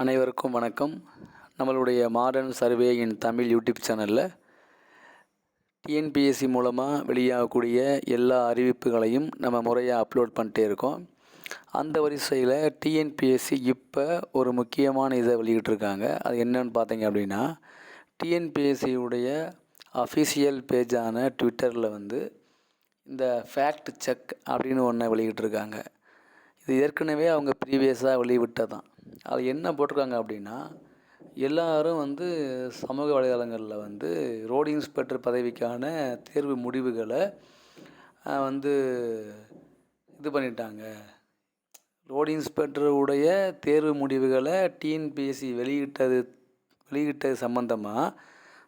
அனைவருக்கும் வணக்கம். நம்மளுடைய modern survey in Tamil YouTube சேனலில் டிஎன்பிஎஸ்சி மூலமாக வெளியாகக்கூடிய எல்லா அறிவிப்புகளையும் நம்ம முறையாக அப்லோட் பண்ணிட்டே இருக்கோம். அந்த வரிசையில் டிஎன்பிஎஸ்சி இப்போ ஒரு முக்கியமான இதை வெளியிட்டிருக்காங்க. அது என்னன்னு பார்த்தீங்க அப்படின்னா டிஎன்பிஎஸ்சியுடைய அஃபிஷியல் பேஜான ட்விட்டரில் வந்து இந்த ஃபேக்ட் செக் அப்படின்னு ஒன்று வெளியிட்டிருக்காங்க. இது ஏற்கனவே அவங்க ப்ரீவியஸாக வெளியிட்டதான். அது என்ன போட்டிருக்காங்க அப்படின்னா எல்லாரும் வந்து சமூக வலைதளங்களில் வந்து ரோடு இன்ஸ்பெக்டர் பதவிக்கான தேர்வு முடிவுகளை வந்து இது பண்ணிட்டாங்க. ரோடு இன்ஸ்பெக்டருடைய தேர்வு முடிவுகளை டிஎன்பிஎஸ்சி வெளியிட்டது வெளியிட்டது சம்மந்தமாக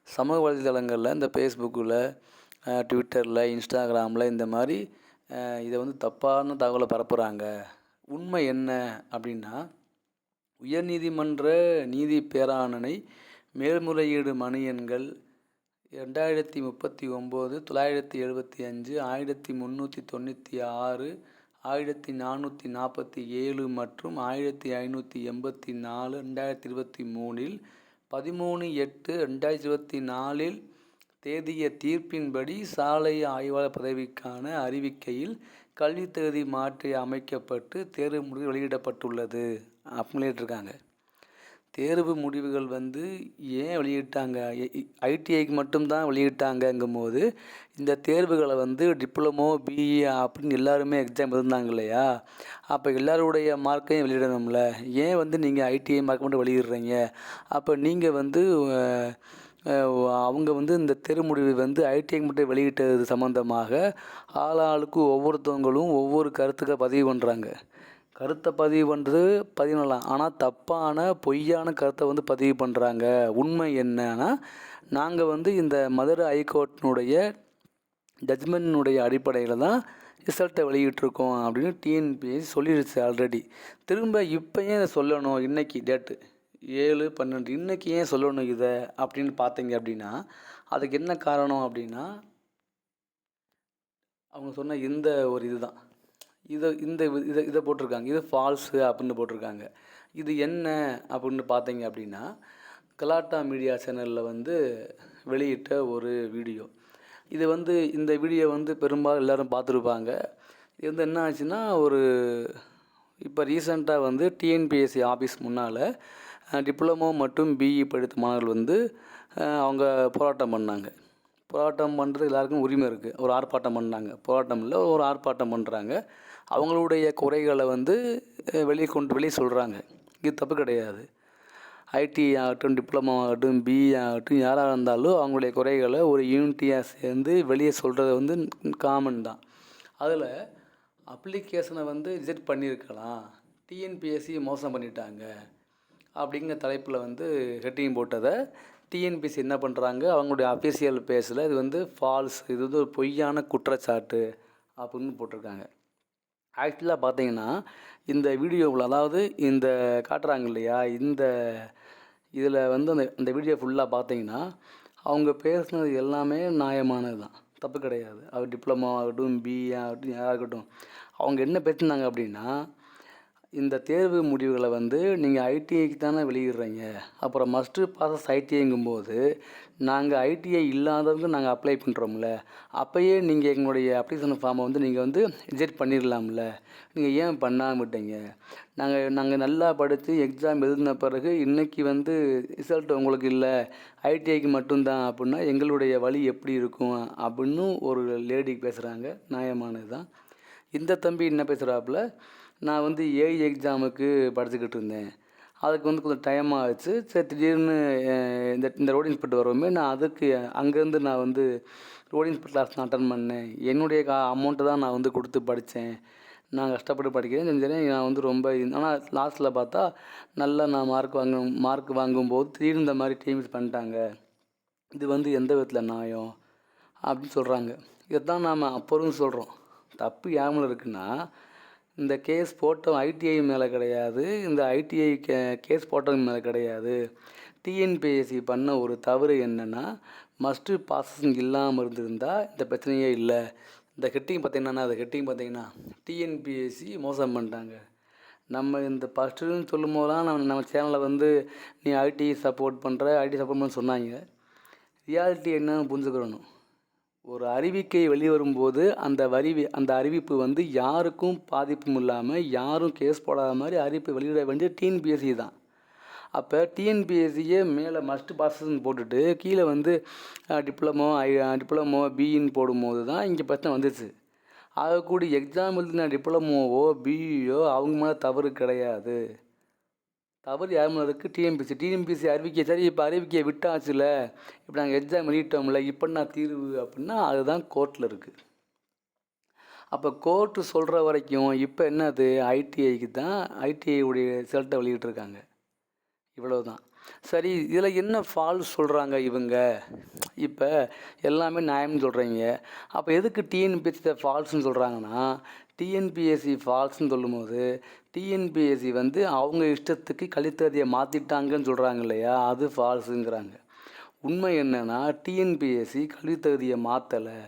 சமூக வலைதளங்களில் இந்த ஃபேஸ்புக்கில் ட்விட்டரில் இன்ஸ்டாகிராமில் இந்த மாதிரி இதை வந்து தப்பான தகவலை பரப்புகிறாங்க உண்மை என்ன அப்படின்னா உயர்நீதிமன்ற நீதி பேராணனை மேல்முறையீடு மனு எண்கள் ரெண்டாயிரத்தி முப்பத்தி ஒம்பது தொள்ளாயிரத்தி எழுபத்தி அஞ்சு ஆயிரத்தி முந்நூற்றி தொண்ணூற்றி ஆறு ஆயிரத்தி நானூற்றி நாற்பத்தி ஏழு மற்றும் ஆயிரத்தி ஐநூற்றி எண்பத்தி நாலு ரெண்டாயிரத்தி இருபத்தி மூணில் பதிமூணு எட்டு ரெண்டாயிரத்தி இருபத்தி நாலில் தேதிய தீர்ப்பின்படி சாலை ஆய்வாளர் பதவிக்கான அறிவிக்கையில் கல்வித் தகுதி மாற்றி அமைக்கப்பட்டு தேர்வு முடிவு வெளியிடப்பட்டுள்ளது. அப்படின்னு இருக்காங்க தேர்வு முடிவுகள் வந்து ஏன் வெளியிட்டாங்க? ஐடிஐக்கு மட்டும்தான் வெளியிட்டாங்கங்கும்போது இந்த தேர்வுகளை வந்து டிப்ளமோ பிஇ அப்படின்னு எல்லாருமே எக்ஸாம் இருந்தாங்க இல்லையா? அப்போ எல்லாருடைய மார்க்கையும் வெளியிடணும்ல. ஏன் வந்து நீங்கள் ஐடிஐ மார்க் மட்டும் வெளியிடுறீங்க? அப்போ நீங்கள் வந்து அவங்க வந்து இந்த தெரு முடிவு வந்து ஐடிஐ மட்டும் வெளியிட்டது சம்மந்தமாக ஆளாளுக்கு ஒவ்வொருத்தவங்களும் ஒவ்வொரு கருத்துக்களை பதிவு பண்ணுறாங்க கருத்தை பதிவு பண்ணுறது பதிவு பண்ணலாம் ஆனால் தப்பான பொய்யான கருத்தை வந்து பதிவு பண்ணுறாங்க உண்மை என்னன்னா நாங்கள் வந்து இந்த மதுரை ஹைகோர்ட்டினுடைய ஜட்மெண்டினுடைய அடிப்படையில் தான் ரிசல்ட்டை வெளியிட்டிருக்கோம் அப்படின்னு டிஎன்பிஎஸ்சி சொல்லிடுச்சு ஆல்ரெடி திரும்ப இப்போ ஏன் இதை சொல்லணும்? இன்றைக்கி டேட்டு ஏழு பன்னெண்டு இன்றைக்கி ஏன் சொல்லணும் இதை அப்படின்னு பார்த்தீங்க அப்படின்னா அதுக்கு என்ன காரணம் அப்படின்னா அவங்க சொன்ன இந்த ஒரு இதுதான். இதை இந்த இதை இதை போட்டிருக்காங்க. இது ஃபால்ஸு அப்படின்னு போட்டிருக்காங்க. இது என்ன அப்படின்னு பார்த்தீங்க அப்படின்னா கலாட்டா மீடியா சேனலில் வந்து வெளியிட்ட ஒரு வீடியோ. இது வந்து இந்த வீடியோ வந்து பெரும்பாலும் எல்லாரும் பார்த்துருப்பாங்க. இது வந்து என்ன ஆச்சுன்னா ஒரு இப்போ ரீசெண்டாக வந்து டிஎன்பிஎஸ்சி ஆஃபீஸ் முன்னால் டிப்ளமோ மற்றும் பிஇ படித்த மாணவர்கள் வந்து அவங்க போராட்டம் பண்ணாங்க. போராட்டம் பண்ணுறது எல்லாருக்கும் உரிமை இருக்குது ஒரு ஆர்ப்பாட்டம் பண்ணாங்க. போராட்டம் இல்லை ஒரு ஆர்ப்பாட்டம் பண்ணுறாங்க அவங்களுடைய குறைகளை வந்து வெளியே கொண்டு வெளியே சொல்கிறாங்க இது தப்பு கிடையாது. ஐடி ஆகட்டும் டிப்ளமோ ஆகட்டும் பிஇ ஆகட்டும் யாராக இருந்தாலும் அவங்களுடைய குறைகளை ஒரு யூனிட்டியாக சேர்ந்து வெளியே சொல்கிறது வந்து காமன் தான். அதில் அப்ளிகேஷனை வந்து ரிஜெக்ட் பண்ணியிருக்கலாம். டிஎன்பிஎஸ்சி மோசம் பண்ணிட்டாங்க. அப்படிங்கிற தலைப்பில் வந்து ஹெட்டிங் போட்டதை டிஎன்பிஎஸ்சி என்ன பண்ணுறாங்க அவங்களுடைய அஃபிஷியல் பேஸில் இது வந்து ஃபால்ஸ் இது வந்து ஒரு பொய்யான குற்றச்சாட்டு அப்படின்னு போட்டிருக்காங்க. ஆக்சுவலாக பார்த்தீங்கன்னா இந்த வீடியோவில் அதாவது இந்த காட்டுறாங்க இல்லையா இந்த இதில் வந்து அந்த இந்த வீடியோ ஃபுல்லாக பார்த்தீங்கன்னா அவங்க பேசுனது எல்லாமே நியாயமானது தான். தப்பு கிடையாது. அவர் டிப்ளமோ ஆகட்டும் பிஏ ஆகட்டும் யாராகட்டும் அவங்க என்ன பேசினாங்க அப்படின்னா இந்த தேர்வு முடிவுகளை வந்து நீங்கள் ஐடிஐக்கு தானே வெளியிடுறீங்க. அப்புறம் மஸ்ட்டு பாசஸ் ஐடிஐங்கும்போது நாங்கள் ஐடிஐ இல்லாதவங்க நாங்கள் அப்ளை பண்ணுறோம்ல அப்போயே நீங்கள் எங்களுடைய அப்ளிகேஷன் ஃபார்மை வந்து நீங்கள் வந்து ரிஜெக்ட் பண்ணிடலாம்ல. நீங்கள் ஏன் பண்ணாமட்டீங்க? நாங்கள் நாங்கள் நல்லா படித்து எக்ஸாம் எழுதின பிறகு இன்றைக்கி வந்து ரிசல்ட் உங்களுக்கு இல்லை. ஐடிஐக்கு மட்டும்தான் அப்படின்னா எங்களுடைய வழி எப்படி இருக்கும் அப்படின்னு ஒரு லேடி பேசுகிறாங்க நியாயமானது தான் இந்த தம்பி என்ன பேசுகிறாப்புல நான் வந்து ஏஐ எக்ஸாமுக்கு படிச்சுக்கிட்டு இருந்தேன். அதுக்கு வந்து கொஞ்சம் டைம் ஆச்சு. சரி திடீர்னு இந்த இந்த ரோடு இன்ஸ்பெக்டர் வரவுமே நான் அதுக்கு அங்கேருந்து நான் வந்து ரோடு இன்ஸ்பெக்டர் கிளாஸ் நான் அட்டன் பண்ணேன். என்னுடைய கா அமௌண்ட்டு தான் நான் வந்து கொடுத்து படித்தேன் நான் கஷ்டப்பட்டு படிக்கிறேன். செஞ்சேன் நான் வந்து ரொம்ப ஆனால் லாஸ்ட்டில் பார்த்தா நல்லா நான் மார்க் வாங்க மார்க் வாங்கும்போது திடீர்னு இந்த மாதிரி டீம்ஸ் பண்ணிட்டாங்க. இது வந்து எந்த விதத்தில் நியாயம்? அப்படின்னு சொல்கிறாங்க இதைத்தான் நாம் அப்போவும் சொல்கிறோம் தப்பு ஏமல் இருக்குன்னா இந்த கேஸ் போட்டோம் ஐடிஐ மேலே கிடையாது. இந்த ஐடிஐ கே கேஸ் போட்டவங்க மேலே கிடையாது. டிஎன்பிஎஸ்சி பண்ண ஒரு தவறு என்னென்னா மஸ்ட்டு ப்ராசஸிங் இல்லாமல் இருந்திருந்தால் இந்த பிரச்சனையே இல்லை. இந்த ஹெட்டிங் பார்த்தீங்கன்னா அது ஹெட்டிங் பார்த்தீங்கன்னா டிஎன்பிஎஸ்சி மோசம் பண்ணிட்டாங்க. நம்ம இந்த ஃபஸ்ட்டுன்னு சொல்லும் போதெல்லாம் நம்ம நம்ம சேனலில் வந்து நீ ஐடி சப்போர்ட் பண்ணுற ஐடி சப்போர்ட் பண்ண சொன்னாங்க. ரியாலிட்டி என்னன்னு புரிஞ்சுக்கிறணும் ஒரு அறிவிக்கை வெளிவரும்போது அந்த வரிவி அந்த அறிவிப்பு வந்து யாருக்கும் பாதிப்பும் இல்லாமல் யாரும் கேஸ் போடாத மாதிரி அறிவிப்பு வெளியிட வேண்டிய டிஎன்பிஎஸ்சி தான். அப்போ டிஎன்பிஎஸ்சியே மேலே மஸ்ட் பாசஸ்ன்னு போட்டுட்டு கீழே வந்து டிப்ளமோ ஐ டிப்ளமோ பிஇன்னு போடும்போது தான் இங்கே பிரச்சனை வந்துச்சு. ஆகக்கூடிய எக்ஸாம் எழுதின டிப்ளமோவோ பிஇயோ அவங்க மேலே தவறு கிடையாது. தவறு யார் மேலே இருக்குது டிஎம்பிசி டிஎம்பிசி அறிவிக்கை சரி இப்போ அறிவிக்கையை விட்டாச்சுல. இப்போ நாங்கள் எக்ஸாம் எழுதிட்டோம்ல இப்போ நான் தீர்வு அப்படின்னா அதுதான் கோர்ட்டில் இருக்குது அப்போ கோர்ட்டு சொல்கிற வரைக்கும் இப்போ என்னது? ஐடிஐக்கு தான் ஐடிஐ உடைய வெளியிட்ருக்காங்க இவ்வளோ தான் சரி இதில் என்ன ஃபால்ஸ் சொல்கிறாங்க இவங்க? இப்போ எல்லாமே நியாயம்னு சொல்கிறீங்க அப்போ எதுக்கு டிஎன்பிஎஸ்சி ஃபால்ஸ்னு சொல்கிறாங்கன்னா டிஎன்பிஎஸ்சி ஃபால்ஸ்னு சொல்லும்போது டிஎன்பிஎஸ்சி வந்து அவங்க இஷ்டத்துக்கு கழித்ததியை மாற்றிட்டாங்கன்னு சொல்கிறாங்க இல்லையா? அது ஃபால்ஸுங்கிறாங்க உண்மை என்னென்னா டிஎன்பிஎஸ்சி கல்வித்தகுதியை மாற்றலை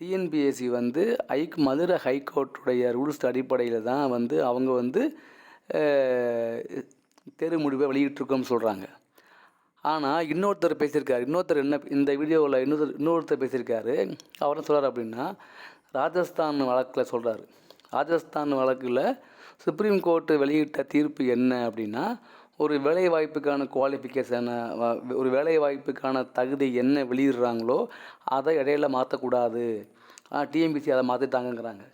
டிஎன்பிஎஸ்சி வந்து ஐக் மதுரை ஹைகோர்ட்டுடைய ரூல்ஸ் அடிப்படையில் தான் வந்து அவங்க வந்து தெரு தேர்வு முடிவை வெளியிட்டிருக்கோம்னு சொல்கிறாங்க ஆனால் இன்னொருத்தர் பேசியிருக்காரு. இன்னொருத்தர் என்ன இந்த வீடியோவில் இன்னொருத்தர் இன்னொருத்தர் பேசியிருக்காரு. அவர் என்ன சொல்கிறார் அப்படின்னா ராஜஸ்தான் வழக்கில் சொல்கிறாரு ராஜஸ்தான் வழக்கில் சுப்ரீம் கோர்ட்டு வெளியிட்ட தீர்ப்பு என்ன அப்படின்னா ஒரு வேலை வாய்ப்புக்கான குவாலிஃபிகேஷனை ஒரு வேலை வாய்ப்புக்கான தகுதி என்ன வெளியிடுறாங்களோ அதை இடையில மாற்றக்கூடாது டிஎன்பிசி அதை மாற்றிட்டாங்கங்கிறாங்க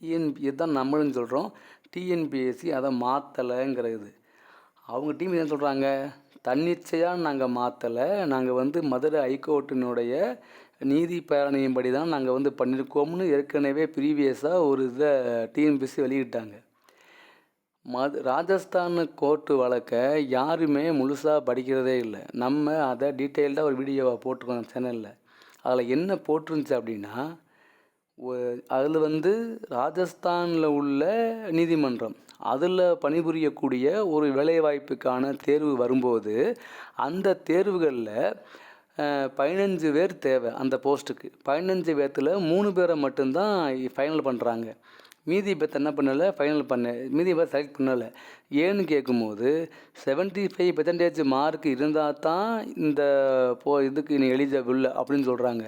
டிஎன்பி தான் நம்மளும் சொல்கிறோம் டிஎன்பிஎஸ்சி அதை மாற்றலைங்கிறது அவங்க டீம் என்ன சொல்கிறாங்க தன்னிச்சையாக நாங்கள் மாற்றலை நாங்கள் வந்து மதுரை ஹைகோர்ட்டினுடைய நீதி பேரணையின்படி தான் நாங்கள் வந்து பண்ணியிருக்கோம்னு ஏற்கனவே ப்ரீவியஸாக ஒரு இதை டிஎன்பிசி வெளியிட்டாங்க. மது ராஜஸ்தான் கோர்ட்டு வழக்கை யாருமே முழுசாக படிக்கிறதே இல்லை. நம்ம அதை டீட்டெயில்டாக ஒரு வீடியோவை போட்டிருக்கோம் சேனலில் அதில் என்ன போட்டிருந்துச்சு அப்படின்னா அதில் வந்து ராஜஸ்தானில் உள்ள நீதிமன்றம் அதில் பணிபுரியக்கூடிய ஒரு வேலைவாய்ப்புக்கான தேர்வு வரும்போது அந்த தேர்வுகளில் பதினஞ்சு பேர் தேவை அந்த போஸ்ட்டுக்கு பதினஞ்சு பேர்த்தில் மூணு பேரை மட்டும்தான் ஃபைனல் பண்ணுறாங்க மீதி பேர்த்த என்ன பண்ணலை? ஃபைனல் பண்ண மீதி பேர் செலக்ட் பண்ணலை. ஏன்னு கேட்கும்போது செவன்ட்டி ஃபைவ் பெர்சன்டேஜ் மார்க் இருந்தால் தான் இந்த போ இதுக்கு நீ எலிஜிபிள் அப்படின்னு சொல்கிறாங்க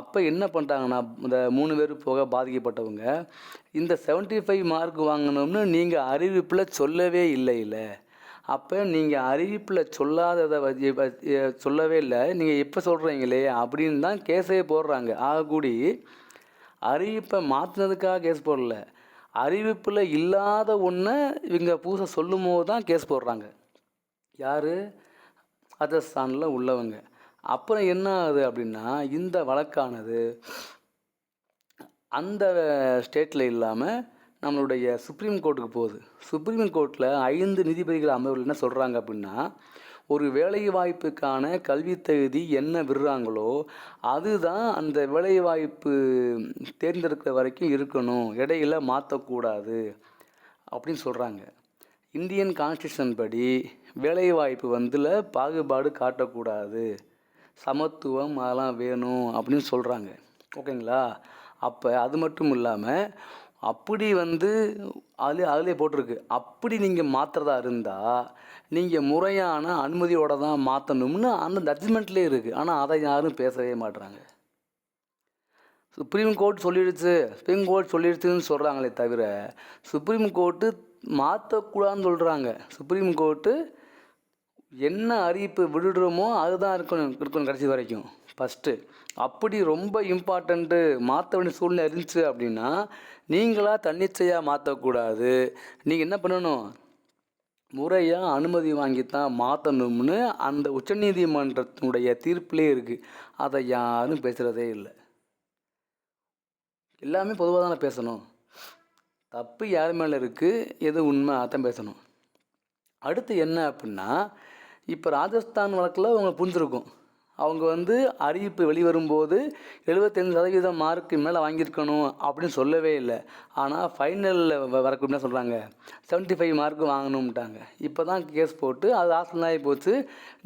அப்போ என்ன பண்ணுறாங்கன்னா இந்த மூணு பேர் போக பாதிக்கப்பட்டவங்க இந்த செவன்ட்டி ஃபைவ் மார்க் வாங்கணும்னு நீங்கள் அறிவிப்பில் சொல்லவே இல்லை இல்லை அப்போ நீங்கள் அறிவிப்பில் சொல்லாததை சொல்லவே இல்லை. நீங்கள் எப்போ சொல்கிறீங்களே அப்படின்னு தான் கேஸே போடுறாங்க. ஆகக்கூடி அறிவிப்பை மாற்றினதுக்காக கேஸ் போடல. அறிவிப்பில் இல்லாத ஒன்றை இவங்க பூசை சொல்லும் போது தான் கேஸ் போடுறாங்க. யார்? ராஜஸ்தானில் உள்ளவங்க. அப்புறம் என்ன ஆகுது அப்படின்னா இந்த வழக்கானது அந்த ஸ்டேட்டில் இல்லாமல் நம்மளுடைய சுப்ரீம் கோர்ட்டுக்கு போகுது. சுப்ரீம் கோர்ட்டில் ஐந்து நீதிபதிகள் அமர்வில் என்ன சொல்கிறாங்க அப்படின்னா ஒரு வேலைவாய்ப்புக்கான கல்வி தகுதி என்ன விடுறாங்களோ அதுதான் அந்த வேலைவாய்ப்பு தேர்ந்தெடுக்கிற வரைக்கும் இருக்கணும். இடையில மாற்றக்கூடாது அப்படின்னு சொல்கிறாங்க இந்தியன் கான்ஸ்டியூஷன் படி வேலைவாய்ப்பு வந்துல பாகுபாடு காட்டக்கூடாது. சமத்துவம் அதெல்லாம் வேணும் அப்படின்னு சொல்கிறாங்க ஓகேங்களா? அப்போ அது மட்டும் இல்லாமல் அப்படி வந்து அது அதிலே போட்டிருக்கு. அப்படி நீங்கள் மாற்றுறதா இருந்தால் நீங்கள் முறையான அனுமதியோடு தான் மாற்றணும்னு அந்த ஜட்ஜ்மெண்ட்லேயே இருக்குது ஆனால் அதை யாரும் பேசவே மாட்றாங்க. சுப்ரீம் கோர்ட் சொல்லிடுச்சு. சுப்ரீம் கோர்ட் சொல்லிடுச்சுன்னு சொல்கிறாங்களே தவிர சுப்ரீம் கோர்ட்டு மாற்றக்கூடாதுன்னு சொல்கிறாங்க சுப்ரீம் கோர்ட்டு என்ன அறிவிப்பு விடுறோமோ அதுதான் இருக்கணும் இருக்கணும் கடைசி வரைக்கும். ஃபஸ்ட்டு அப்படி ரொம்ப இம்பார்ட்டண்ட்டு மாற்ற வேண்டிய சூழ்நிலை இருந்துச்சு அப்படின்னா நீங்களாக தன்னிச்சையாக மாற்றக்கூடாது நீங்கள் என்ன பண்ணணும்? முறையாக அனுமதி வாங்கித்தான் மாற்றணும்னு அந்த உச்சநீதிமன்றத்தினுடைய தீர்ப்பிலே இருக்குது அதை யாரும் பேசுகிறதே இல்லை. எல்லாமே பொதுவாக தானே பேசணும். தப்பு யார் மேலே இருக்குது எது உண்மை? அதான் பேசணும். அடுத்து என்ன அப்படின்னா இப்போ ராஜஸ்தான் வழக்கில் அவங்க புரிஞ்சிருக்கும். அவங்க வந்து அறிவிப்பு வெளிவரும்போது எழுபத்தஞ்சு சதவீதம் மார்க்கு மேலே வாங்கியிருக்கணும் அப்படின்னு சொல்லவே இல்லை. ஆனால் ஃபைனலில் வரக்கு என்ன சொல்கிறாங்க 75 ஃபைவ் மார்க்கு வாங்கணும்ட்டாங்க. இப்போ தான் கேஸ் போட்டு அது ஹாஸ்டல் ஆகி போச்சு.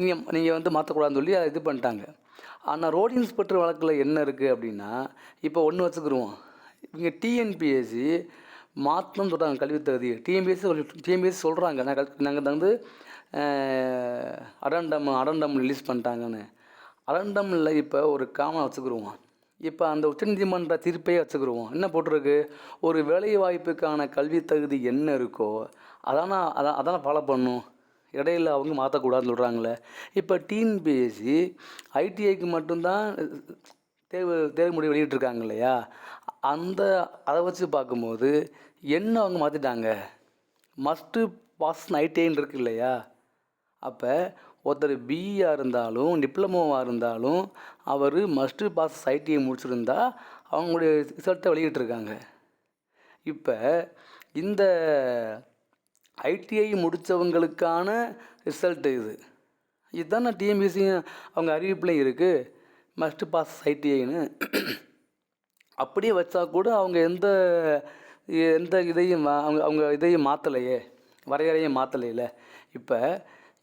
நீங்கள் நீங்கள் வந்து மாற்றக்கூடாதுன்னு சொல்லி அதை இது பண்ணிட்டாங்க. ஆனால் ரோட் இன்ஸ்பெக்டர் வழக்கில் என்ன இருக்குது அப்படின்னா இப்போ ஒன்று வச்சுக்கிருவோம். இங்கே டிஎன்பிஎஸ்சி மாற்றணும்னு சொல்கிறாங்க கல்வித் தகுதி டிஎம்பிஎஸ்சி டிஎம்பிஎஸ்சி சொல்கிறாங்க நாங்கள் நாங்கள் வந்து அடண்டம் அடண்டம் ரிலீஸ் பண்ணிட்டாங்கன்னு. அடண்டமில் இப்போ ஒரு காமனை வச்சுக்கிருவோம். இப்போ அந்த உச்சநீதிமன்ற தீர்ப்பையே வச்சுக்கிருவோம். என்ன போட்டிருக்கு? ஒரு வேலை வாய்ப்புக்கான கல்வி தகுதி என்ன இருக்கோ அதான அதான் அதான ஃபாலோ பண்ணும். இடையில அவங்க மாற்றக்கூடாதுன்னு சொல்கிறாங்களே இப்போ டிஎன்பிஎஸ்சி ஐடிஐக்கு மட்டும்தான் தேர்வு தேர்வு முடிவு வெளியிட்டிருக்காங்க இல்லையா? அந்த அதை வச்சு பார்க்கும்போது என்ன அவங்க மாற்றிட்டாங்க மஸ்ட்டு பாஸ் ஐடிஐன்னு இருக்கு இல்லையா? அப்போ ஒருத்தர் பிஇயாக இருந்தாலும் டிப்ளமோவாக இருந்தாலும் அவர் மஸ்ட்டு பாஸ் ஐடிஐ முடிச்சிருந்தா அவங்களுடைய ரிசல்ட்டை வெளியிட்டிருக்காங்க. இப்போ இந்த ஐடிஐ முடித்தவங்களுக்கான ரிசல்ட்டு இது. இதுதானே டிஎம்பிசி அவங்க அறிவிப்புலையும் இருக்குது மஸ்ட்டு பாஸ் ஐடிஐன்னு அப்படியே வச்சா கூட அவங்க எந்த எந்த இதையும் அவங்க அவங்க இதையும் மாற்றலையே வரையறையும் மாற்றலையில இப்போ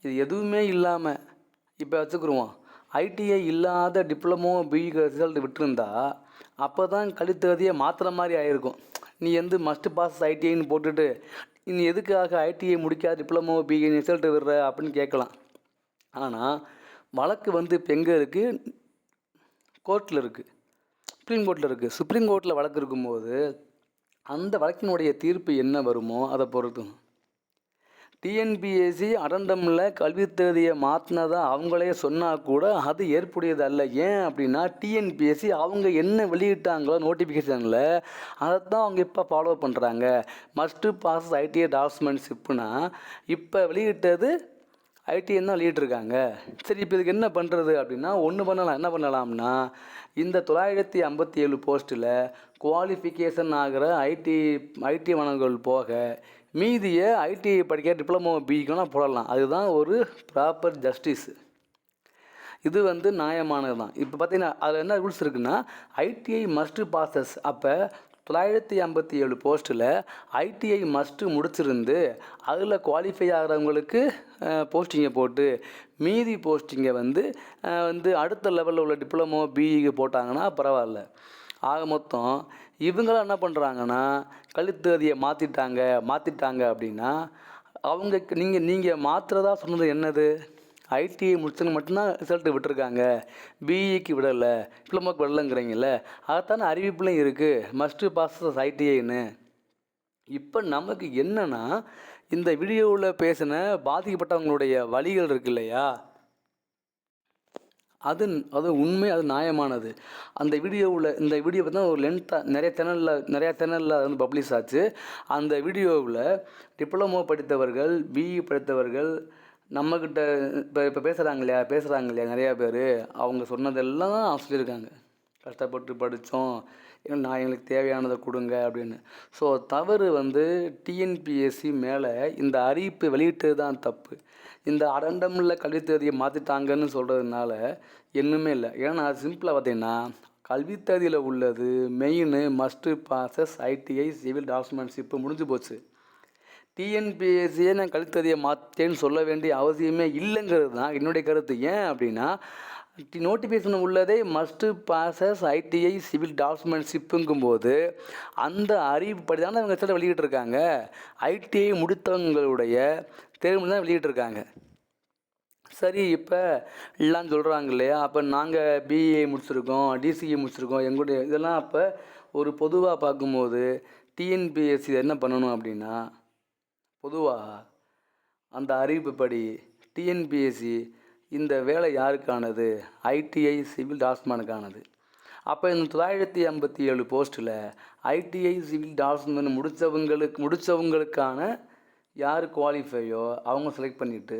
இது எதுவுமே இல்லாமல் இப்போ வச்சுக்கிருவோம். ஐடிஐ இல்லாத டிப்ளமோ பிஇ ரிசல்ட் விட்டுருந்தா அப்போ தான் கழித்தகுதியை மாற்றுற மாதிரி ஆகிருக்கும் நீ எந்த மஸ்ட் பாஸ் ஐடிஐன்னு போட்டுட்டு நீ எதுக்காக ஐடிஐ முடிக்காத டிப்ளமோ பிஇ ரிசல்ட் விடுற அப்படின்னு கேட்கலாம். ஆனால் வழக்கு வந்து இப்போ எங்கே இருக்குது கோர்ட்டில் இருக்குது சுப்ரீம் கோர்ட்டில் இருக்குது சுப்ரீம் கோர்ட்டில் வழக்கு இருக்கும்போது அந்த வழக்கினுடைய தீர்ப்பு என்ன வருமோ அதை பொறுத்து டிஎன்பிஎஸ்சி அடண்டமில் கல்வி தேதியை மாற்றினதா அவங்களே சொன்னால் கூட அது ஏற்புடையது அல்ல ஏன் அப்படின்னா டிஎன்பிஎஸ்சி அவங்க என்ன வெளியிட்டாங்களோ நோட்டிஃபிகேஷனில் அதை தான் அவங்க இப்போ ஃபாலோ பண்ணுறாங்க மஸ்ட்டு பாஸ் ஐடிஐ டாக்குமெண்ட்ஷிப்னா இப்போ வெளியிட்டது ஐடிஎன் தான் வெளியிட்டிருக்காங்க. சரி இப்போ இதுக்கு என்ன பண்ணுறது அப்படின்னா ஒன்று பண்ணலாம். என்ன பண்ணலாம்னா இந்த தொள்ளாயிரத்தி ஐம்பத்தி ஏழு போஸ்ட்டில் குவாலிஃபிகேஷன் ஆகிற ஐடி ஐடி மாணவர்கள் போக மீதியை ஐடிஐ படிக்க டிப்ளமோ பிக்கெலாம் போடலாம். அதுதான் ஒரு ப்ராப்பர் ஜஸ்டிஸ் இது வந்து நியாயமானது தான் இப்போ பார்த்தீங்கன்னா அதில் என்ன ரூல்ஸ் இருக்குன்னா ஐடிஐ மஸ்ட்டு பாசஸ் அப்போ தொள்ளாயிரத்தி ஐம்பத்தி ஏழு போஸ்ட்டில் ஐடிஐ மஸ்ட்டு முடிச்சிருந்து அதில் குவாலிஃபை ஆகிறவங்களுக்கு போஸ்டிங்கை போட்டு மீதி போஸ்டிங்கை வந்து வந்து அடுத்த லெவலில் உள்ள டிப்ளமோ பிஇக்கு போட்டாங்கன்னா பரவாயில்ல. ஆக மொத்தம் இவங்களாம் என்ன பண்ணுறாங்கன்னா கழுத்தேதியை மாற்றிட்டாங்க மாற்றிட்டாங்க அப்படின்னா அவங்க நீங்கள் நீங்கள் மாற்றுறதா சொன்னது என்னது? ஐடிஐ முடிச்சவங்க மட்டும்தான் ரிசல்ட்டு விட்டுருக்காங்க. பிஇக்கு விடலை டிப்ளமோக்கு விடலைங்கிறீங்கள அதைத்தானே அறிவிப்புலையும் இருக்குது மஸ்ட்டு பாசஸ் ஐடிஐன்னு இப்போ நமக்கு என்னென்னா இந்த வீடியோவில் பேசின பாதிக்கப்பட்டவங்களுடைய வழிகள் இருக்கு இல்லையா? அது அது உண்மை அது நியாயமானது. அந்த வீடியோவில் இந்த வீடியோ பார்த்தா ஒரு லென்த்தாக நிறைய சேனலில் நிறையா சேனலில் அது வந்து பப்ளிஷ் ஆச்சு. அந்த வீடியோவில் டிப்ளமோ படித்தவர்கள் பிஇ படித்தவர்கள் நம்மக்கிட்ட இப்போ இப்போ பேசுகிறாங்க இல்லையா பேசுகிறாங்க இல்லையா நிறையா பேர் அவங்க சொன்னதெல்லாம் சொல்லியிருக்காங்க. கஷ்டப்பட்டு படித்தோம். நான் எங்களுக்கு தேவையானதை கொடுங்க அப்படின்னு. ஸோ தவறு வந்து டிஎன்பிஎஸ்சி மேலே இந்த அறிவிப்பு வெளியிட்டது தான் தப்பு. இந்த அடண்டமில் கல்வித் தேதியை மாற்றிட்டாங்கன்னு சொல்கிறதுனால என்னமே இல்லை. ஏன்னா சிம்பிளாக பார்த்தீங்கன்னா கல்வித்தகுதியில் உள்ளது main must possess ITI civil டாக்குமெண்ட்ஷிப்பு முடிஞ்சு போச்சு. டிஎன்பிஎஸ்சியை நான் கல்வித்தகுதியை மாற்றேன்னு சொல்ல வேண்டிய அவசியமே இல்லைங்கிறது தான் என்னுடைய கருத்து. ஏன் அப்படின்னா நோட்டிஃபிகேஷன் உள்ளதே மஸ்ட்டு பாசஸ் ஐடிஐ சிவில் டாக்குமெண்ட்ஷிப்புங்கும்போது அந்த அறிவுப்படி தானே அவங்க சில வெளியிட்டிருக்காங்க. ஐடிஐ முடித்தவங்களுடைய தேர்வு தான் வெளியிட்டிருக்காங்க. சரி இப்போ எல்லாம் சொல்கிறாங்க இல்லையா? அப்போ நாங்கள் பிஏ முடிச்சிருக்கோம் டிசிஏ முடிச்சிருக்கோம் எங்களுடைய இதெல்லாம் அப்போ ஒரு பொதுவாக பார்க்கும்போது டிஎன்பிஎஸ்சி என்ன பண்ணணும் அப்படின்னா பொதுவாக அந்த அறிவிப்புப்படி டிஎன்பிஎஸ்சி இந்த வேலை யாருக்கானது? ஐடிஐ சிவில் டாஸ்மானுக்கானது அப்போ இந்த தொள்ளாயிரத்தி ஐம்பத்தி ஏழு போஸ்ட்டில் ஐடிஐ சிவில் டாஸ்மன் முடித்தவங்களுக்கு முடித்தவங்களுக்கான யார் குவாலிஃபையோ அவங்க செலக்ட் பண்ணிவிட்டு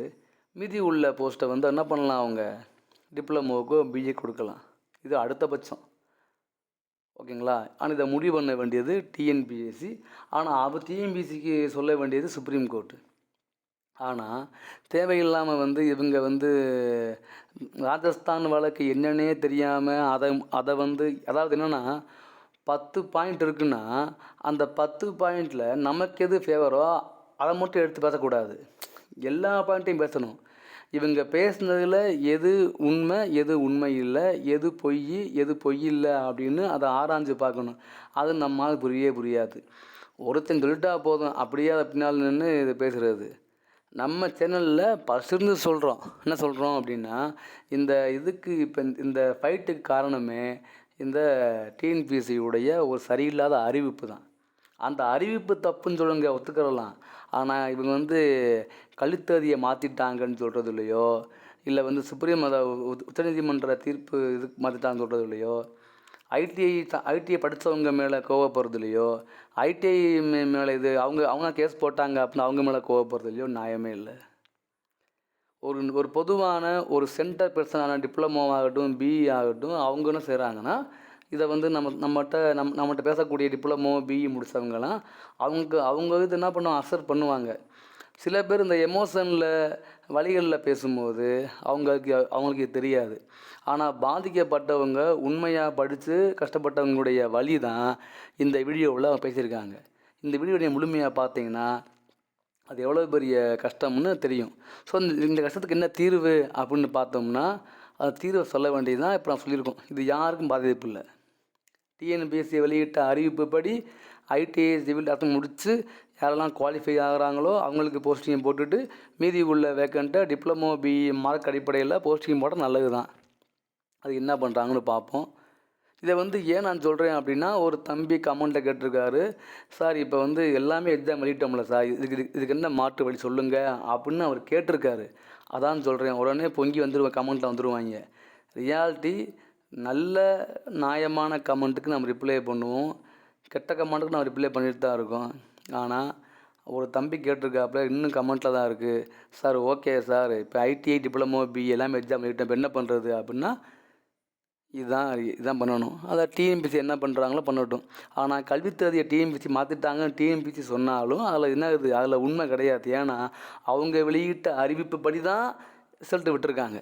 மிதி உள்ள போஸ்ட்டை வந்து என்ன பண்ணலாம் அவங்க? டிப்ளமோக்கோ பிஏ கொடுக்கலாம். இது அடுத்த பட்சம். ஓகேங்களா? ஆனால் இதை முடிவு பண்ண வேண்டியது டிஎன்பிஎஸ்சி ஆனால் அவர் டிஎன்பிஎஸ்சிக்கு சொல்ல வேண்டியது சுப்ரீம் கோர்ட்டு ஆனால் தேவையில்லாமல் வந்து இவங்க வந்து ராஜஸ்தான் வழக்கு என்னன்னே தெரியாமல் அதை அதை வந்து அதாவது என்னென்னா பத்து பாயிண்ட் இருக்குன்னா அந்த பத்து பாயிண்டில் நமக்கு எது ஃபேவரோ அதை மட்டும் எடுத்து பேசக்கூடாது. எல்லா பாயிண்ட்டையும் பேசணும். இவங்க பேசுனதில் எது உண்மை எது உண்மை இல்லை எது பொய் எது பொய் இல்லை அப்படின்னு அதை ஆராய்ஞ்சு பார்க்கணும். அது நம்மால் புரியவே புரியாது. ஒருத்தன் சொல்லிட்டா போதும் அப்படியே அதை பின்னால் நின்று இதை பேசுகிறது நம்ம சேனலில் பசுன்னு சொல்கிறோம் என்ன சொல்கிறோம் அப்படின்னா இந்த இதுக்கு இப்போ இந்த ஃபைட்டுக்கு காரணமே இந்த டிஎன்பிசியுடைய உடைய ஒரு சரியில்லாத அறிவிப்பு தான். அந்த அறிவிப்பு தப்புன்னு சொல்லுங்க ஒத்துக்கிறலாம். ஆனால் இவங்க வந்து கழுத்ததியை மாற்றிட்டாங்கன்னு சொல்கிறது இல்லையோ இல்லை வந்து சுப்ரீம் அத உச்சநீதிமன்ற தீர்ப்பு இதுக்கு மாற்றிட்டாங்கன்னு சொல்கிறது இல்லையோ ஐடிஐ ஐடிஐ படித்தவங்க மேலே கோவப்படுறது இல்லையோ? ஐடிஐ மேலே இது அவங்க அவங்க கேஸ் போட்டாங்க அப்படின்னு அவங்க மேலே கோவப்படுறது இல்லையோ? நியாயமே இல்லை. ஒரு ஒரு பொதுவான ஒரு சென்டர் பர்சனான டிப்ளமோ ஆகட்டும் பிஇ ஆகட்டும் அவங்க என்ன செய்கிறாங்கன்னா இதை வந்து நம்ம நம்மகிட்ட நம் நம்மகிட்ட பேசக்கூடிய டிப்ளமோ பிஇ முடித்தவங்கலாம் அவங்க அவங்க இது என்ன பண்ணுவாங்க அசர் பண்ணுவாங்க. சில பேர் இந்த எமோஷனில் வழிகளில் பேசும்போது அவங்களுக்கு அவங்களுக்கு தெரியாது. ஆனால் பாதிக்கப்பட்டவங்க உண்மையாக படித்து கஷ்டப்பட்டவங்களுடைய வழி தான் இந்த வீடியோவில் அவங்க பேசியிருக்காங்க. இந்த வீடியோடைய முழுமையாக பார்த்தீங்கன்னா அது எவ்வளோ பெரிய கஷ்டம்னு தெரியும். ஸோ இந்த இந்த கஷ்டத்துக்கு என்ன தீர்வு அப்படின்னு பார்த்தோம்னா அது தீர்வை சொல்ல வேண்டியது தான் இப்போ நான் சொல்லியிருக்கோம். இது யாருக்கும் பாதிப்பு இல்லை. டிஎன்பிஎஸ்சி வெளியிட்ட அறிவிப்புப்படி ஐடிஐ சிவில் டாக்டர் முடித்து யாரெல்லாம் குவாலிஃபை ஆகுறாங்களோ அவங்களுக்கு போஸ்டிங் போட்டுட்டு மீதி உள்ள வேக்கண்ட்டை டிப்ளமோ பி மார்க் அடிப்படையில் போஸ்டிங் போட்டால் நல்லது தான் அது என்ன பண்ணுறாங்கன்னு பார்ப்போம் இதை வந்து ஏன் நான் சொல்கிறேன் அப்படின்னா ஒரு தம்பி கமெண்ட்டில் கேட்டிருக்காரு. சார் இப்போ வந்து எல்லாமே எக்ஸாம் வெளியிட்டோம்ல சார். இதுக்கு இதுக்கு- இதுக்கு என்ன மாற்று வழி சொல்லுங்கள் அப்படின்னு அவர் கேட்டிருக்காரு. அதான் சொல்கிறேன் உடனே பொங்கி வந்துடுவேன் கமெண்ட்டில் வந்துடுவாங்க ரியாலிட்டி நல்ல நியாயமான கமெண்ட்டுக்கு நம்ம ரிப்ளை பண்ணுவோம். கெட்ட கமெண்ட்டுக்கு நம்ம ரிப்ளை பண்ணிட்டு தான் இருக்கோம். ஆனால் ஒரு தம்பி கேட்டிருக்காப்புல இன்னும் கமெண்ட்டில் தான் இருக்குது சார் ஓகே சார். இப்போ ஐடிஐ டிப்ளமோ பி எல்லாமே எக்ஸாம் எழுதிட்டேன். இப்போ என்ன பண்ணுறது அப்படின்னா இதுதான் இதுதான் பண்ணணும். அதை டிஎன்பிசி என்ன பண்ணுறாங்களோ பண்ணட்டும். ஆனால் கல்வித்தகுதியை டிஎன்பிசி மாற்றிட்டாங்க டிஎன்பிசி சொன்னாலும் அதில் என்ன இருக்குது? அதில் உண்மை கிடையாது. ஏன்னா அவங்க வெளியிட்ட அறிவிப்பு படி தான் ரிசல்ட் விட்டுருக்காங்க.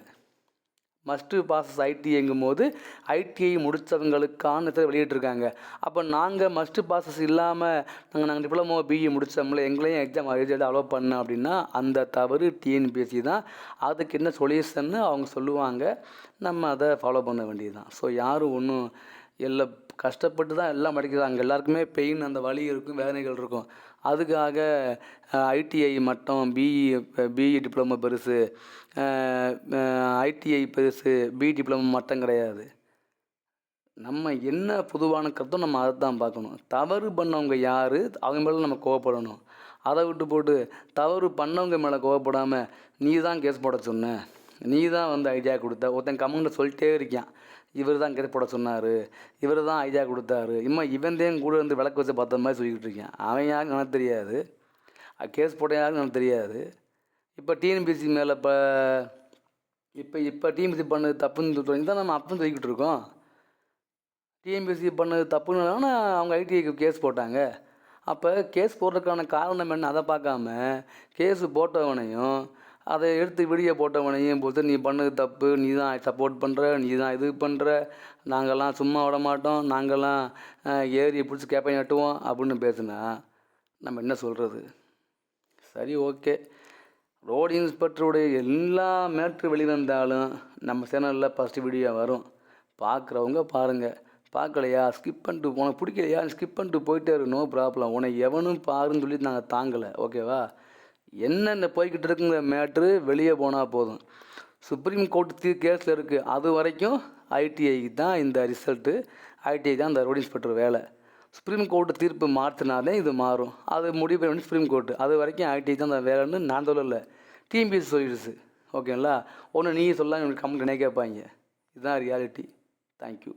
மஸ்ட்டு பாசஸ் ஐடிஐங்கும் போது ஐடிஐ முடித்தவங்களுக்கான இதை வெளியிட்ருக்காங்க அப்போ நாங்கள் மஸ்ட்டு பாசஸ் இல்லாமல் நாங்கள் நாங்கள் டிப்ளமோ பிஇ முடித்தோம்ல எங்களையும் எக்ஸாம் எழுதி அலோவ் பண்ணோம் அப்படின்னா அந்த தவறு டிஎன்பிஎஸ்சி தான். அதுக்கு என்ன சொல்யூஷன்னு அவங்க சொல்லுவாங்க. நம்ம அதை ஃபாலோ பண்ண வேண்டியது தான் ஸோ யாரும் ஒன்றும் எல்லா கஷ்டப்பட்டு தான் எல்லாம் படிக்கிறாங்க எல்லாருக்குமே பெயின் அந்த வலி இருக்கும் வேதனைகள் இருக்கும். அதுக்காக ஐடிஐ மட்டம் பிஇ பிஇ டிப்ளமோ பெருசு ஐடிஐ பெருசு பிஇ டிப்ளமோ மட்டம் கிடையாது. நம்ம என்ன பொதுவான கருத்தோ நம்ம அதை தான் பார்க்கணும். தவறு பண்ணவங்க யார்? அவங்க மேலே நம்ம கோவப்படணும். அதை விட்டு போட்டு தவறு பண்ணவங்க மேலே கோவப்படாமல் நீ தான் கேஸ் போட சொன்ன. நீ தான் வந்து ஐடியா கொடுத்த. ஒருத்தன் கமெண்ட்டில் சொல்லிட்டே இருக்கான் இவர் தான் கேஸ் போட சொன்னார். இவர் தான் ஐடியா கொடுத்தாரு. இம்மா இவன் கூட இருந்து விளக்கு வச்சு பார்த்த மாதிரி சொல்லிக்கிட்டு இருக்கேன். அவன் யாருன்னு எனக்கு தெரியாது. கேஸ் போட்ட யாருன்னு எனக்கு தெரியாது. இப்போ டிஎன்பிசி மேலே இப்போ இப்போ இப்போ டிஎன்பிசி பண்ணது தப்புன்னு சொல்லி தான் நம்ம அப்பன்னு சொல்லிக்கிட்டு இருக்கோம். டிஎன்பிசி பண்ணது தப்புன்னு அவங்க ஐடிஐக்கு கேஸ் போட்டாங்க. அப்போ கேஸ் போடுறதுக்கான காரணம் என்ன? அதை பார்க்காம கேஸு போட்டவனையும் அதை எடுத்து வீடியோ போட்டவனையும் போட்டு நீ பண்ணது தப்பு. நீ தான் சப்போர்ட் பண்ணுற நீ தான் இது பண்ணுற நாங்கள்லாம் சும்மா விட மாட்டோம். நாங்கள்லாம் ஏரியை ஏறி பிடிச்சி கேப்பை நட்டுவோம். அப்படின்னு பேசுனா நம்ம என்ன சொல்கிறது சரி ஓகே. ரோடு இன்ஸ்பெக்டருடைய எல்லா மேட்ரு வெளிவந்தாலும் நம்ம சேனலில் ஃபஸ்ட்டு வீடியோ வரும். பார்க்குறவங்க பாருங்கள் பார்க்கலையா ஸ்கிப் பண்ணிட்டு உனக்கு பிடிக்கலையா? ஸ்கிப் பண்ணிட்டு போயிட்டே இரு நோ ப்ராப்ளம். உன்னை எவனும் பாருன்னு சொல்லி நாங்கள் தாங்கலை. ஓகேவா? என்னென்ன போய்கிட்டு இருக்குங்கிற மேட்ரு? வெளியே போனால் போதும். சுப்ரீம் கோர்ட் தீ கேஸில் இருக்குது அது வரைக்கும் ஐடிஐக்கு தான் இந்த ரிசல்ட்டு ஐடிஐ தான் இந்த ரோடு இன்ஸ்பெக்டர் வேலை. சுப்ரீம் கோர்ட்டு தீர்ப்பு மாற்றினாலே இது மாறும். அது முடிவு பண்ணி சுப்ரீம் கோர்ட்டு அது வரைக்கும் ஐடிஐ தான் அந்த வேலைன்னு நான் சொல்லலை. டிஎம்பிசி சொல்லிடுச்சு ஓகேங்களா ஒன்று நீ எனக்கு கம்ப்ளைண்ட் கேட்பாங்க. இதுதான் ரியாலிட்டி தேங்க்யூ